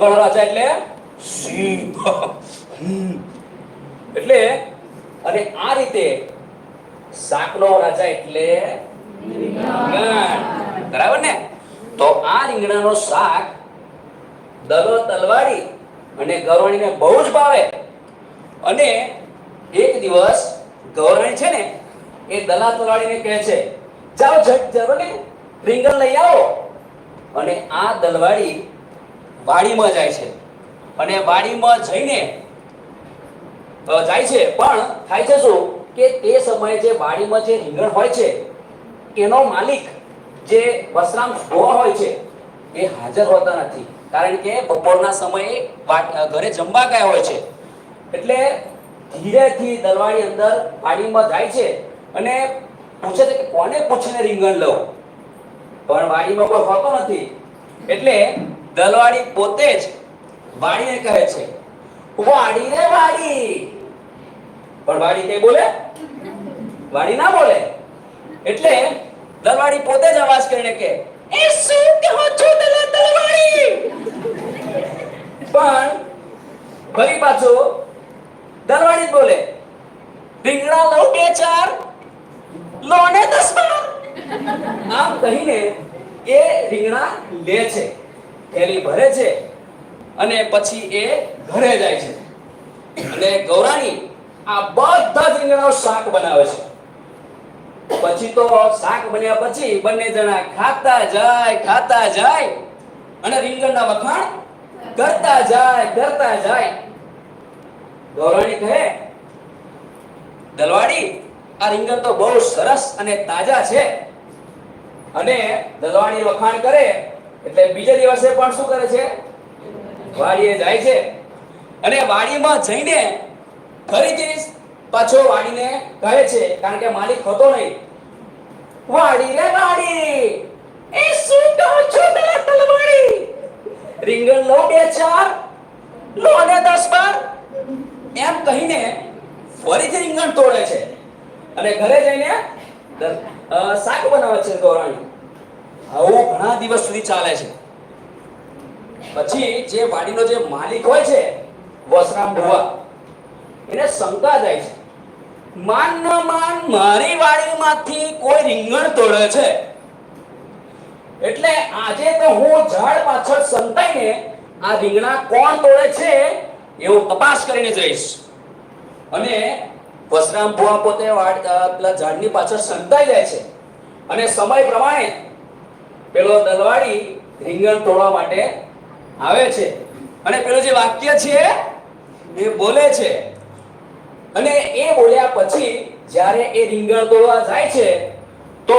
સંગળ રાજા એટલે સિંહ. એટલે અને આ રીતે શાકનો રાજા એટલે બરાબર ને? તો આ રીંગણાનો શાક દલો તલવારી અને ગૌરણીને બહુ જ ભાવે. અને એક દિવસ ગૌરણી છે ને, એ દલા તલવાડીને કહે છે, જાઓ ઝટ જરો ને, રીંગણ લઈ આવો. અને આ દલવાડી વાડીમાં જાય છે. અને વાડીમાં જઈને જાય છે. પણ થાય છે શું? કે તે સમયે જે વાડીમાં જે રીંગણ હોય છે, એનો માલિક જે વસરામ ગોળ હોય છે, એ હાજર હોતા નથી. કારણ કે બપોરના સમયે ઘરે જમવા ગયા હોય છે. એટલે ધીરેથી દલવાડી અંદર વાડીમાં જાય છે અને પૂછે છે કે કોને પૂછીને રીંગણ લઉં? પણ વાડીમાં કોઈ હોતો નથી. એટલે દલવાડી પોતે જ વાડીને કહે છે વાડી ને વાડી પણ વાણી કઈ બોલે? વાડી ના બોલે? એટલે દલવાડી પોતે જ અવાજ કરીને કે, એ શું કહો છો દલા દલવાડી પણ ફરી પાછો દલવાડી બોલે, રીંગણા લઉં બે ચાર લો ને દસ બાર. આમ કહીને એ રીંગણા લે છે. થેલી ભરે છે અને પછી એ ઘરે જાય છે. અને ગૌરાણી આ બધા જ રીંગણાનું શાક બનાવે છે. પછી તો શાક બન્યા પછી બંને જણા ખાતા જાય ખાતા જાય અને રીંગણના વખાણ કરતા જાય કરતા જાય. ગૌરાણી કહે, દલવાડી, આ રીંગણ તો બહુ સરસ અને તાજા છે. અને દલવાડી વખાણ કરે એટલે બીજા દિવસે પણ શું કરે છે? વાડીએ જાય છે. અને વાડીમાં જઈને ફરીથી પાછો વાડીને કહે છે, કારણ કે માલિક હતો નહીં. વાડી રે વાડી, એ શું કહો છો દલા તલવાડી? રીંગણ લો બે ચાર લો ને દસ બાર. એમ કહીને ફરીથી રીંગણ તોડે છે. અને ઘરે જઈને શાક બનાવે છે ગૌરાણી આવું ઘણા દિવસ સુધી ચાલે છે. પછી જે વાડીનો જે માલિક હોય છે, વસરામ ભુવા, એને શંકા જાય છે. માન ન માન, મારી વાડીમાંથી કોઈ રીંગણ તોડે છે? એટલે આજે તો હું ઝાડ પાછળ સંતાઈને આ રીંગણા કોણ તોડે છે, એવું તપાસ કરીને જઈશ. અને વસરામ ભુવા પોતે પેલા ઝાડની પાછળ સંતાઈ જાય છે. અને સમય પ્રમાણે પેલો દલવાડી રીંગણ તોડવા માટે આવે છે. અને પેલું જે વાક્ય છે એ બોલે છે. અને એ બોલ્યા પછી જ્યારે એ રીંગણ તોડવા જાય છે, તો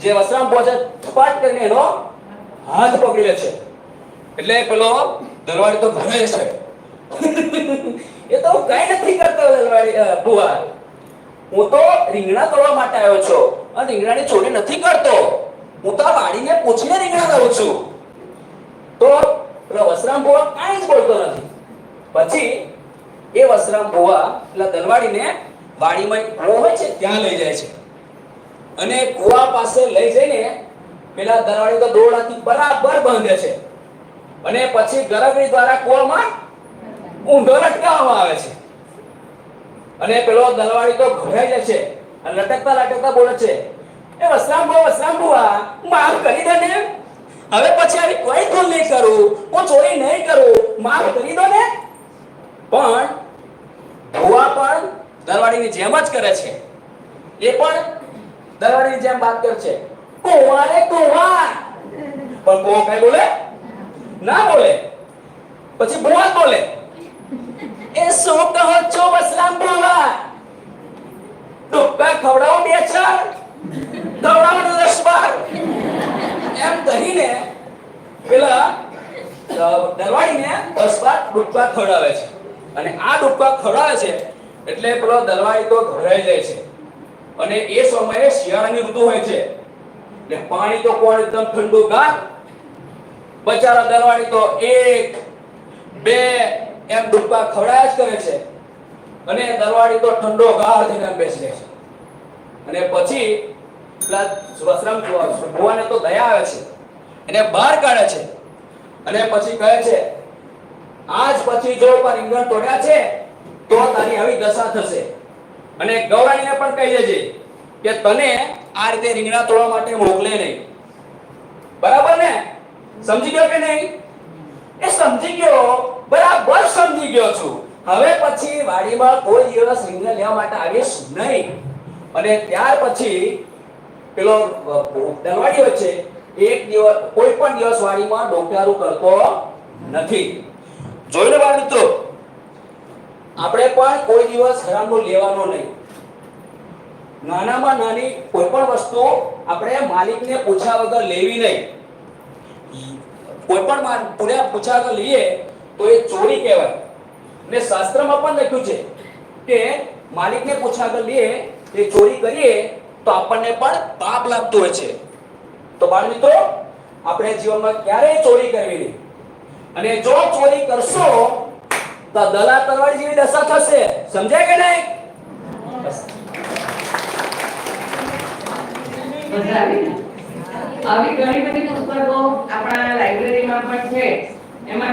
જે વસરામ પહોંચે થપાટ કરીને એનો હાથ પકડી લે છે. એટલે પેલો દલવાડી તો ઘરે છે. એ તો હું કઈ નથી કરતો દલવાડી ભુવા હું તો રીંગણા તોડવા માટે આવ્યો છું. અને રીંગણાની ચોરી નથી કરતો. હું તો વાડીને પૂછીને રીંગણા લઉં છું. તો વસરામ ભુવા કાંઈ જ બોલતો નથી. પછી એ વસરામ ભુવા પેલા દલવાડીને વાડીમાં કૂવો હોય છે, ત્યાં લઈ જાય છે. અને કુવા પાસે લઈ જઈને પેલા દલવાડી તો દોરડાથી બરાબર બાંધે છે. અને પછી ગરગડી દ્વારા કુવામાં ઊંધો લટકાવવામાં આવે છે. અને પેલો દલવાડી તો ઘરે જાય છે અને લટકતા લટકતા બોલે છે એ વસરામ ભુવા વસરામ માફ કરી દો ને. હવે પછી આવી કોઈ ભૂલ નહીં કરું. હું ચોરી નહીં કરું. માફ કરી દો ને. પણ ભુવા પણ દરવાડીની જેમ જ કરે છે. એ પણ દરવાડીની જેમ વાત કરે છે. કુંવારે કુંવાર. પણ કુંવો કઈ બોલે? ના બોલે. પછી જ બોલે. એ શું કહો છો વસરામ ભુવા? ડુક્કા ખવડાવો બે ચાર. ખવડાવો દસ બાર એમ કહીને પેલા દરવાડીને દસ બાર ડૂબકા ખવડાવે છે. અને આ ડૂબકા ખવડાવે છે, એટલે પેલો દરવાડી તો ઘરાઈ જાય છે. અને એ સમયે શિયાળાની ઋતુ હોય છે. એટલે પાણી તો કોણ એકદમ ઠંડુ ગાર બચારા દરવાડી તો એક, બે એમ ડૂબકા ખવડાયા જ કરે છે. અને દરવાડી તો ઠંડો ગાર થઈને બેસી જાય છે. અને પછી વસરામ તો દયા આવે છે. એને બહાર કાઢે છે. અને પછી કહે છે, આજ પછી જો પર રીંગણ તોડ્યા છે, તો તારી આવી દશા થશે. અને ગૌરાણીને પણ કહી દેજે કે તને આ રીતે રીંગણા તોડવા માટે મોકલે નહીં. બરાબર ને? સમજી ગયો કે નહીં? એ સમજી ગયો. બરાબર સમજી ગયો છું. હવે પછી વાડીમાં કોઈ દિવસ રીંગણ લેવા માટે આવીશ નહીં. અને ત્યાર પછી પેલો દરવાડી છે, એક દિવસ, કોઈ પણ દિવસ વાડીમાં ડોકિયારું કરતો નથી. જોઈ લો બાળ મિત્રો? આપણે પણ કોઈ દિવસ હરામનું લેવાનો નહીં. નાનામાં નાની કોઈ પણ વસ્તુ આપણે માલિકને પૂછ્યા વગર લેવી નહીં. કોઈ પણ પૂર્યા પૂછ્યા વગર લઈએ તો એ ચોરી કહેવાય. ને શાસ્ત્રમાં પણ લખ્યું છે કે માલિકને પૂછ્યા વગર લઈએ એ ચોરી કરીએ તો આપણને પણ પાપ લાગતું હોય છે. તો બાળ મિત્રો, આપણે જીવનમાં ક્યારેય ચોરી કરવી નહીં. અને જો ચોરી કરશો, તો દલા તરવાડી જેવી દશા થશે. સમજાય કે નહીં? આવી ઘણી બધી પુસ્તકો આપણા લાઇબ્રેરીમાં પણ છે. એમાં